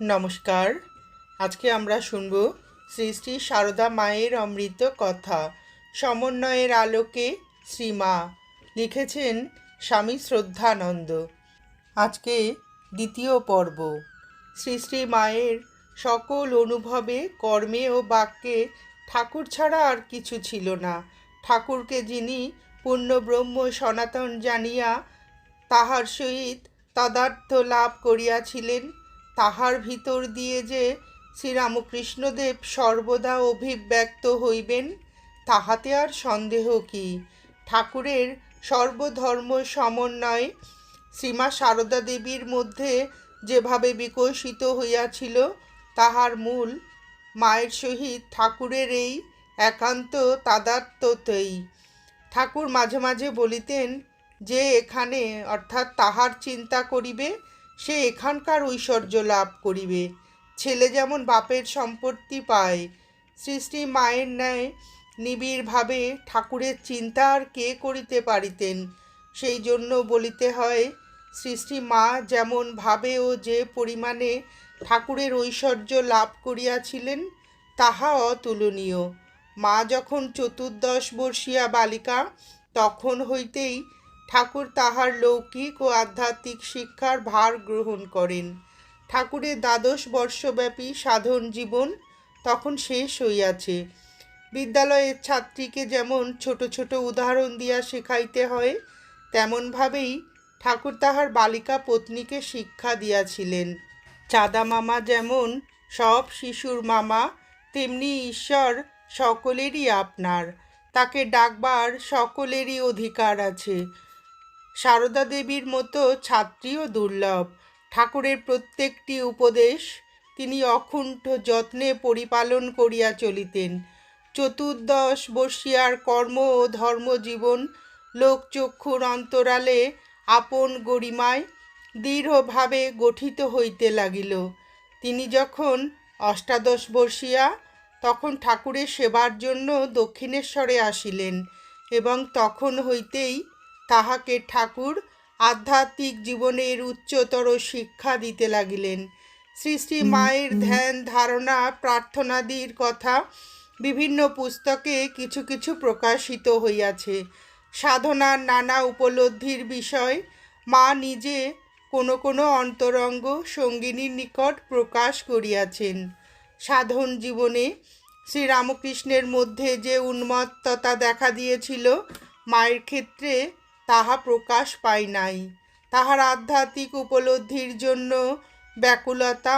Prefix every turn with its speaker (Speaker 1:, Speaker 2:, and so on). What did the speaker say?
Speaker 1: নমস্কার। আজকে আমরা শুনব শ্রী শ্রী সারদা মায়ের অমৃত কথা। সমন্বয়ের আলোকে শ্রীমা লিখেছেন স্বামী শ্রদ্ধানন্দ। আজকে দ্বিতীয় পর্ব। শ্রী শ্রী মায়ের সকল অনুভবে, কর্মে ও বাক্যে ঠাকুর ছাড়া আর কিছু ছিল না। ঠাকুরকে যিনি পূর্ণব্রহ্ম সনাতন জানিয়া তাহার সহিত তদার্থ লাভ করিয়াছিলেন তাহার ভিতর দিয়ে যে শ্রীরামকৃষ্ণদেব সর্বদা অভিব্যক্ত হইবেন, তাহাতে আর সন্দেহ কি? ঠাকুরের সর্বধর্ম সমন্বয় শ্রীমা সারদা দেবীর মধ্যে যেভাবে বিকশিত হইয়াছিল, তাহার মূল মায়ের সহিত ঠাকুরের এই একান্ত তাদাত্ম্যতেই। ঠাকুর মাঝে মাঝে বলিতেন, যে এখানে অর্থাৎ তাহার চিন্তা করিবে সে এখানকার ঐশ্বর্য লাভ করিবে। ছেলে যেমন বাপের সম্পত্তি পায় শ্রী মায়ের ন্যায় নিবিড়ভাবে ঠাকুরের চিন্তা আর কে করিতে পারিতেন, সেই জন্য বলিতে হয় শ্রী মা যেমন ভাবে ও যে পরিমাণে ঠাকুরের ঐশ্বর্য লাভ করিয়াছিলেন, তাহা অতুলনীয়। মা যখন চতুর্দশ বর্ষীয়া বালিকা, তখন হইতেই ঠাকুর তাহার লৌকিক ও আধ্যাত্মিক শিক্ষার ভার গ্রহণ করেন। ঠাকুরের দ্বাদশ বর্ষব্যাপী সাধন জীবন তখন শেষ হইয়াছে। বিদ্যালয়ের ছাত্রীকে যেমন ছোট ছোট উদাহরণ দিয়া শেখাইতে হয়, তেমনভাবেই ঠাকুর তাহার বালিকা পত্নীকে শিক্ষা দিয়াছিলেন। চাঁদা মামা যেমন সব শিশুর মামা, তেমনি ঈশ্বর সকলেরই আপনার। তাকে ডাকবার সকলেরই অধিকার আছে। সারদা দেবীর মতো ছাত্রীও দুর্লভ। ঠাকুরের প্রত্যেকটি উপদেশ তিনি অকুণ্ঠ যত্নে পরিপালন করিয়া চলিতেন। চতুর্দশ বর্ষিয়ার কর্ম ও ধর্মজীবন লোকচক্ষুর অন্তরালে আপন গরিমায় দৃঢ়ভাবে গঠিত হইতে লাগিল। তিনি যখন অষ্টাদশ বর্ষিয়া, তখন ঠাকুরের সেবার জন্য দক্ষিণেশ্বরে আসিলেন এবং তখন হইতেই তাহাকে ঠাকুর আধ্যাত্মিক জীবনের উচ্চতর শিক্ষা দিতে লাগিলেন। শ্রী শ্রী মায়ের ধ্যান ধারণা প্রার্থনাদির কথা বিভিন্ন পুস্তকে কিছু কিছু প্রকাশিত হইয়াছে। সাধনার নানা উপলব্ধির বিষয় মা নিজে কোনো কোনো অন্তরঙ্গ সঙ্গিনীর নিকট প্রকাশ করিয়াছেন। সাধন জীবনে শ্রীরামকৃষ্ণের মধ্যে যে উন্মত্ততা দেখা দিয়েছিল মায়ের ক্ষেত্রে তাহা প্রকাশ পায় নাই। তাহার আধ্যাত্মিক উপলব্ধির জন্য ব্যাকুলতা